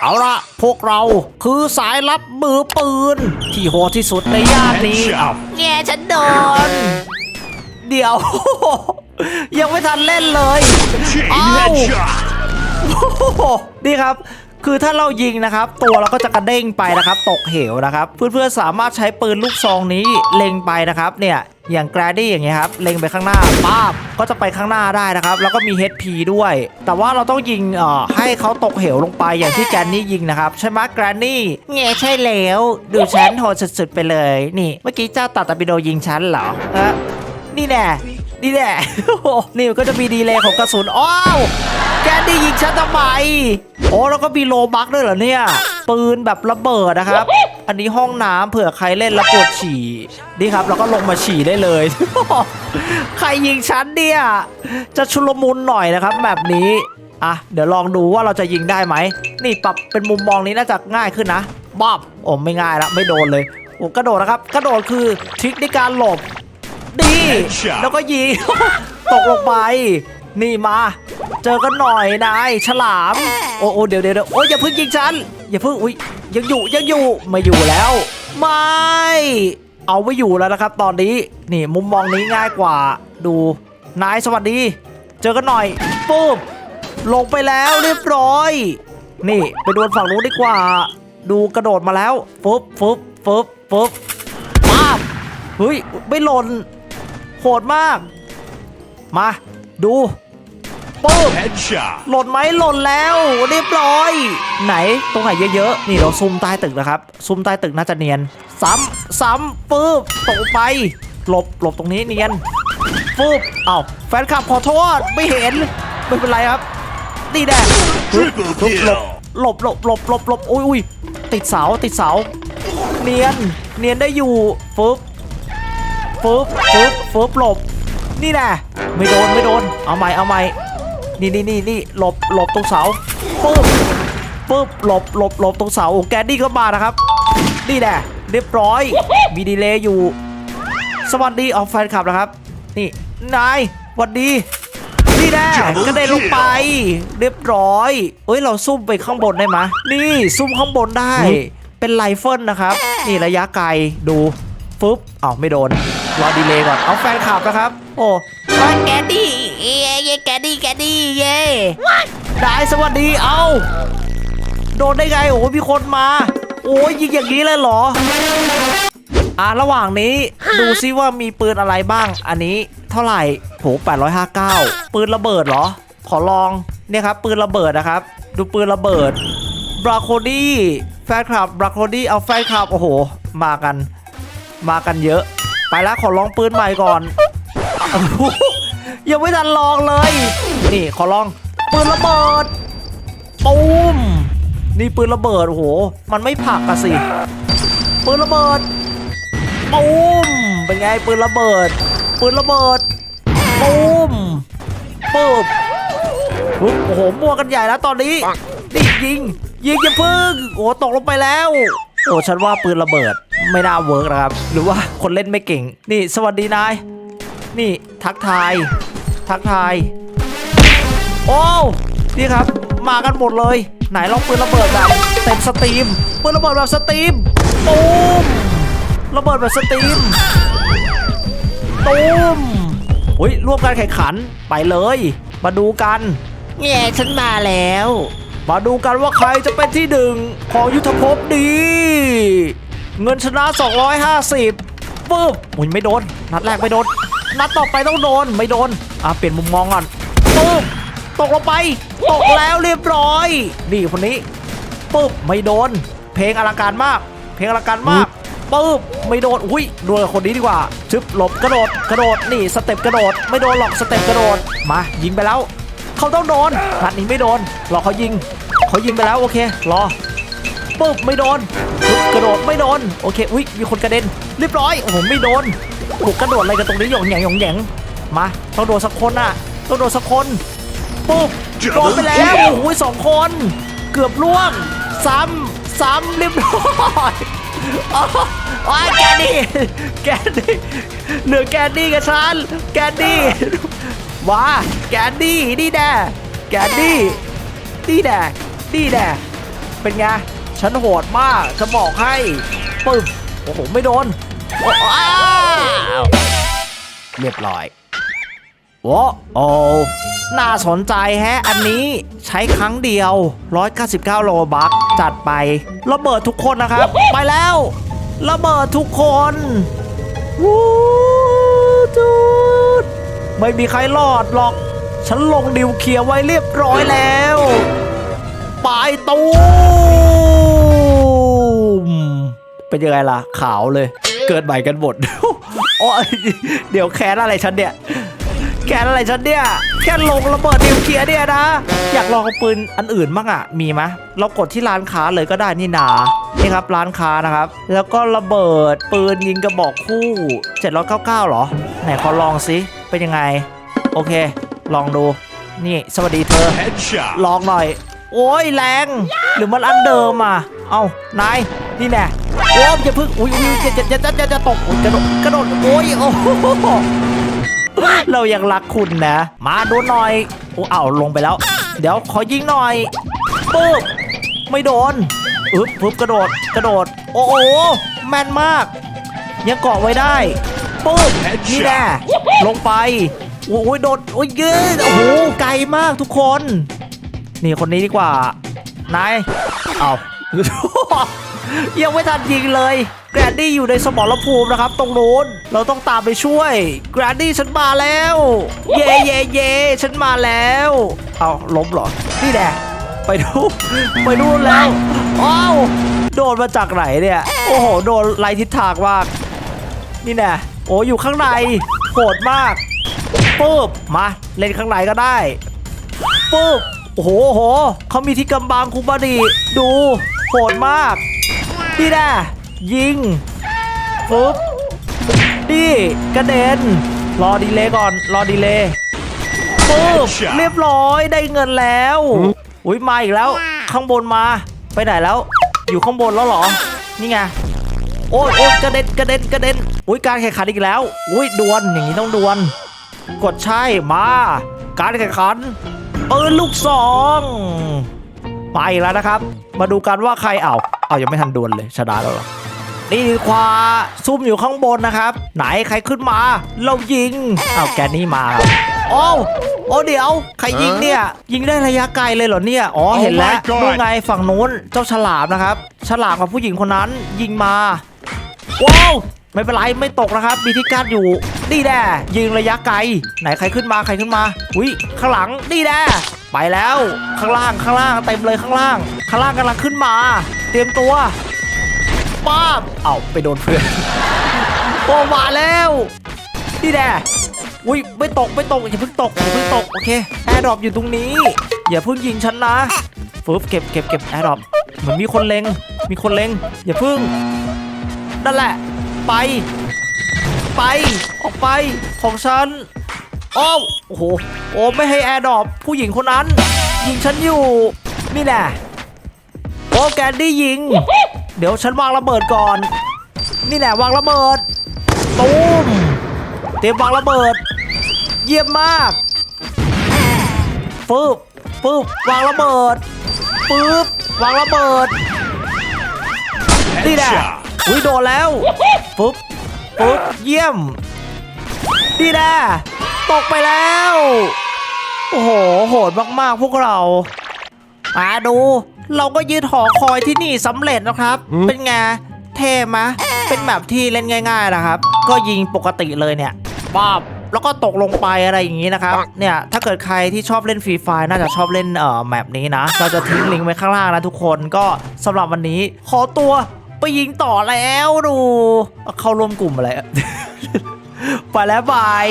เอาละพวกเราคือสายลับมือปืน ที่โหดที่สุดในย่านนี้เอ้าแง่ฉันโดน เดี๋ยว ยังไม่ทันเล่นเลย Chain Ow. headshot. โอ้โหนี่ครับ คือถ้าเรายิงนะครับ ตัวเราก็จะกระเด้งไปนะครับ ตกเหวนะครับเพื่อนๆสามารถใช้ปืนลูกซองนี้เล็งไปนะครับ เนี่ยอย่างแกรดี้อย่างเงี้ยครับเล็งไปข้างหน้าป้าบก็จะไปข้างหน้าได้นะครับ แล้วก็มี HP ด้วย แต่ว่าเราต้องยิงเอ่อให้เขาตกเหวลงไปอย่างที่แกรนนี่ยิงนะครับ ใช่ไหมแกรนนี่เงี้ยใช่แล้วดูฉันโหดสุดๆไปเลย นี่ เมื่อกี้เจ้าตัดตะบิโดยิงฉันเหรอฮะนี่แน่ นี่แน่โอ้นี่มันก็จะมีดีเลย์ของกระสุนอ้าวแกนดี้ยิงฉันทำไมโอ้แล้วก็มีโลบักด้วยเหรอเนี่ย ปืนแบบระเบิดนะครับ อันนี้ห้องน้ำเผื่อใครเล่นแล้วปวดฉี่นี่ครับแล้วก็ลงมาฉี่ได้เลย ใครยิงฉันเนี่ย จะชุลมุนหน่อยนะครับ แบบนี้อะเดี๋ยวลองดูว่าเราจะยิงได้ไหมนี่ปรับเป็นมุมมองนี้น่าจะง่ายขึ้นนะบ๊อบโอ้ไม่ง่ายละไม่โดนเลยโอ้กระโดดนะครับ กระโดดคือทริคในการหลบ ดี Headshot แล้วก็ยิง ตกลงไป นี่มา เจอกันหน่อยนายฉลาม โอ้โอ้เดี๋ยวเดี๋ยวเดี๋ยวโอ้ยอย่าเพิ่งยิงฉัน อย่าเพิ่งอุ้ยยังอยู่ยังอยู่ไม่อยู่แล้ว ไม่ เอาไม่อยู่แล้วนะครับ ตอนนี้นี่มุมมองนี้ง่ายกว่า ดูนายสวัสดี เจอกันหน่อยปุ๊บลงไปแล้วเรียบร้อย นี่ไปดวลฝั่งนู้นดีกว่า ดูกระโดดมาแล้วฟึบฟึบฟึบฟึบป้าบเฮ้ยไม่หล่นโหดมาก มาดูปุ๊บ Headshot. หล่นไหมหล่นแล้วเรียบร้อย ไหนตรงไหนเยอะๆ นี่เราซุ่มใต้ตึกนะครับ ซุ่มใต้ตึกน่าจะเนียน ซ้ำซ้ำปุ๊บตกไป หลบหลบตรงนี้เนียนปุ๊บเอ้าแฟนคลับขอโทษไม่เห็น ไม่เป็นไรครับนี่แน่ Triple หลบ kill. หลบหลบหลบหลบหลบอุ้ยอุ้ยติดเสาติดเสา เนียนเนียนได้อยู่ฟึบ ฟึบฟึบฟึบหลบ นี่แน่ไม่โดนไม่โดน เอาใหม่เอาใหม่นี่นี่นี่นี่หลบหลบตรงเสาปึ๊บปึ๊บหลบหลบหลบตรงเสาโอ้แกนดี้ก็มานะครับ นี่แน่เรียบร้อยมีดีเลย์อยู่ สวัสดีออฟแฟนคลับนะครับ นี่นายสวัสดีนี่แน่กระเด็นลงไป เรียบร้อย เอ้ยเราซุ่มไปข้างบนได้ไหมยนี่ซุ่มข้างบนได้ เป็นไรเฟิลนะครับ นี่ระยะไกลดูฟึบอ้าวไม่โดน รอดีเลย์ก่อน เอาแฟนคลับนะครับ โอ้ว่าแกดดี้เย้เย้แกดดี้แกดดี้เย้ได้สวัสดี เอาโดนได้ไง โอ้ยมีคนมา โอ้ยยิงอย่างนี้เลยเหรอ อ่าระหว่างนี้ดูซิว่ามีปืนอะไรบ้าง อันนี้เท่าไหร่โห859 ปืนระเบิดเหรอ ขอลอง เนี่ยครับ ปืนระเบิดนะครับ ดูปืนระเบิดบราโคดี้แฟนคลับบราโคดี้เอาแฟนคลับ โอ้โห มากัน มากันเยอะ ไปแล้วขอลองปืนใหม่ก่อนยังไม่ทันลองเลย นี่ขอลองปืนระเบิดตูมนี่ปืนระเบิดโอ้โห มันไม่ผักอะสิ ปืนระเบิดตูมเป็นไงปืนระเบิด ปืนระเบิดตูมปึ๊บปึ๊บโอ้โหมัวกันใหญ่แล้วตอนนี้นี่ยิง ยิงอย่าพึ่งโอ้ตกลงไปแล้ว โอ้ฉันว่าปืนระเบิด ไม่น่าเวิร์กนะครับ หรือว่าคนเล่นไม่เก่ง นี่สวัสดีนาย นี่ทักทาย ทักทาย โอ้นี่ครับ มากันหมดเลย ไหนลองปืนระเบิดแบบเต็มสตรีมปืนระเบิดแบบสตรีมตูมระเบิดแบบสตรีมตูมอุ้ยร่วมการแข่งขันไปเลย มาดูกันแง่ฉันมาแล้ว มาดูกันว่าใครจะเป็นที่หนึ่งของยุทธภพดี เงินชนะ 250ปึ๊บอุ้ยไม่โดน นัดแรกไม่โดน นัดต่อไปต้องโดน ไม่โดน อะเปลี่ยนมุมมองก่อนปึ๊บตกลงไป ตกแล้วเรียบร้อย นี่คนนี้ปึ๊บไม่โดน เพลงอลังการมาก เพลงอลังการมากปึ๊บไม่โดน อุ้ยโดนกับคนนี้ดีกว่า ชึบหลบกระโดด กระโดด นี่สเต็ปกระโดด ไม่โดนหรอกสเต็ปกระโดด มายิงไปแล้ว เขาต้องโดนนัดนี้ไม่โดน รอเขายิง เขายิงไปแล้วโอเค รอ ปึ๊บไม่โดนกระโดดไม่โดนโอเคอุ้ยมีคนกระเด็นเรียบร้อยโอ้โหไม่โดนโอ้โหกระโดดอะไรกันตรงนี้หยองแหยงหยองแหยงมาต้องโดนสักคนน่ะต้องโดนสักคนปุ๊บโดนไปแล้วโอ้โหสองคน เกือบล่วง ซ้ำซ้ำเรียบร้อยอ๋อโอ้ยแกนดี้แกนดี้เหลือแกนดี้กับฉันแกนดี้ว้าแกนดี้นี่แน่แกนดี้นี่แน่นี่แน่เป็นไง ฉันโหดมากจะบอกให้ปึ้มโอ้โห ไม่โดนโอ้อ้าวเรียบร้อยโอ้โอ้น่าสนใจแฮะ อันนี้ใช้ครั้งเดียว 199 โลบัคจัดไประเบิดทุกคนนะครับ ไปแล้ว ระเบิดทุกคนวู้จูดไม่มีใครรอดหรอก ฉันลงดิวเคลียร์ไว้เรียบร้อยแล้ว ปลายตู เป็นยังไงล่ะ ขาวเลย เกิดใหม่กันหมดโอ้ยเดี๋ยวแค้นอะไรฉันเนี่ย แค้นอะไรฉันเนี่ย แค่ลงระเบิดนิวเคลียร์เนี่ยนะ อยากลองเอาปืนอันอื่นบ้างอะมีไหมเรากดที่ร้านค้าเลยก็ได้นี่นานี่ครับร้านค้านะครับ แล้วก็ระเบิดปืนยิงกระบอกคู่799เหรอ ไหนขอลองสิเป็นยังไง โอเค ลองดู นี่สวัสดีเธอ Headshot. ลองหน่อย โอ้ยแรง หรือมันอันเดิมอะ เอ้านาย นี่แน่ โอ้ยอย่าเพึ่งอุ้ยอุ้ยจะจะจะจะจะตกกระโดดกระโดดโอ้ยโอ้โหเรายังรักคุณนะ มาดูหน่อยโอ้เอ้าลงไปแล้ว เดี๋ยวขอยิงหน่อยปึ๊บไม่โดนอึ๊บปึ๊บกระโดดกระโดด โอ้โหแม่นมาก ยังเกาะไว้ได้ปึ๊บนี่แน่ลงไปโอ้ยโดดโอ้ยยืดโอ้โหไกลมากทุกคน นี่คนนี้ดีกว่านายเอา ยังไม่ทันยิงเลย แกรนดี้อยู่ในสมรภูมินะครับ ตรงนู้น เราต้องตามไปช่วย แกรนดี้ฉันมาแล้ว เย่เย่เย่ฉันมาแล้ว เอาล้มเหรอ นี่แหละไปดูไปดูแล้วอ้าวโดนมาจากไหนเนี่ย โอ้โห โดนไล่ทิศทางมาก นี่แน่โอ้อยู่ข้างในโหดมากปุ๊บมา เล่นข้างในก็ได้ปุ๊บโอ้โหเขามีที่กำบังคุบาดีดูโหดมาก นี่แน่ยิงปุ๊บนี่กระเด็น รอดีเลยก่อน รอดีเลยปุ๊บเรียบร้อยได้เงินแล้ว อุ้ยมาอีกแล้ว ข้างบนมา ไปไหนแล้ว อยู่ข้างบนแล้วเหรอ นี่ไง โอ้ยโอ้ยกระเด็นกระเด็นกระเด็น อุ้ยการแข่งขันอีกแล้ว อุ้ยดวลอย่างนี้ต้องดวล กดใช่มา การแข่งขันปืนลูกซอง มาอีกแล้วนะครับ มาดูกันว่าใครเอาเอายังไม่ทันดวลเลยชนะแล้วเหรอนี่ดีกว่าซุ่มอยู่ข้างบนนะครับ ไหนใครขึ้นมา เรายิงเอาแกนี่มาครับโอ้วโอ้เดี๋ยว ใครยิงเนี่ย ยิงได้ระยะไกลเลยเหรอเนี่ย อ๋อ เห็นแล้ว Oh my god นู่นไงฝั่งนู้นเจ้าฉลามนะครับ ฉลามกับผู้หญิงคนนั้นยิงมา ว้าว ไม่เป็นไรไม่ตกนะครับ มีที่กั้นอยู่นี่แน่ยิงระยะไกล ไหนใครขึ้นมาใครขึ้นมาอุ้ยข้างหลังนี่แน่ไปแล้ว ข้างล่างข้างล่างเต็มเลยข้างล่าง ข้างล่างกำลังขึ้นมา เตรียมตัวป้าบเอาไปโดนเพื่อนโอ้มาแล้วนี่แน่อุ้ยไม่ตกไม่ตกอย่าเพิ่งตกอย่าเพิ่งตกโอเคแอร์ดรอปอยู่ตรงนี้ อย่าเพิ่งยิงฉันนะฟึบเก็บเก็บเก็บแอร์ดรอปเหมือนมีคนเล็งมีคนเล็งอย่าเพิ่งนั่นแหละ ไป ไป ออกไป ของฉันอ้าวโอ้โห โอ้ไม่ให้แอร์ดอปผู้หญิงคนนั้น ยิงฉันอยู่ นี่แน่โอ้แกนดี้ยิง เดี๋ยวฉันวางระเบิดก่อน นี่แน่วางระเบิด ตูม เตรียมวางระเบิด เยี่ยมมาก ฟึบฟึบวางระเบิด ปึ๊บ วางระเบิด นี่แน่ Headshot. อุ้ยโดนแล้วปุ๊บปุ๊บเยี่ยมนี่แน่ตกไปแล้ว โอ้โห โหดมากๆพวกเรามาดู เราก็ยืดหอคอยที่นี่สำเร็จนะครับ เป็นไง เท่มะ เป็นแบบที่เล่นง่ายๆนะครับ ก็ยิงปกติเลยเนี่ยป๊อบแล้วก็ตกลงไปอะไรอย่างนี้นะครับ เนี่ย ถ้าเกิดใครที่ชอบเล่นฟรีไฟน่าจะชอบเล่นเอ่อแมปนี้นะ เราจะทิ้งลิงก์ไว้ข้างล่างนะทุกคน ก็สำหรับวันนี้ ขอตัว ไปยิงต่อแล้วดู เข้าร่วมกลุ่มอะไร ไปแล้วบาย